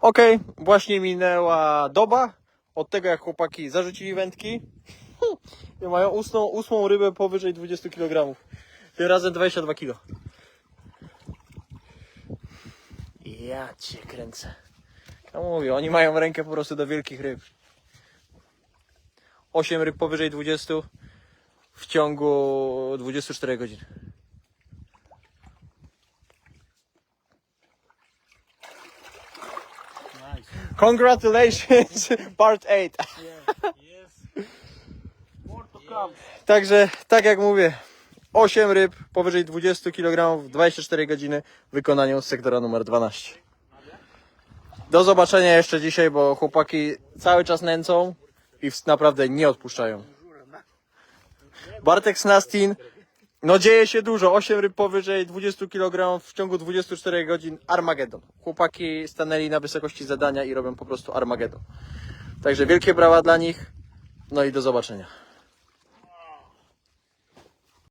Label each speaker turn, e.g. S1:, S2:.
S1: Okej, właśnie minęła doba od tego, jak chłopaki zarzucili wędki. I mają ósmą, ósmą rybę powyżej 20 kg. Tym razem 22 kg. Ja cię kręcę. Ja mówię, oni mają rękę po prostu do wielkich ryb. 8 ryb powyżej 20 w ciągu 24 godzin. Congratulations, part 8.
S2: Yes. More to come.
S1: Także, tak jak mówię, 8 ryb powyżej 20 kg w 24 godziny wykonaniu z sektora numer 12. Do zobaczenia jeszcze dzisiaj, bo chłopaki cały czas nęcą i naprawdę nie odpuszczają. Bartek Snastin, no dzieje się dużo, 8 ryb powyżej 20 kg w ciągu 24 godzin, Armagedon. Chłopaki stanęli na wysokości zadania i robią po prostu Armagedon. Także wielkie brawa dla nich, no i do zobaczenia.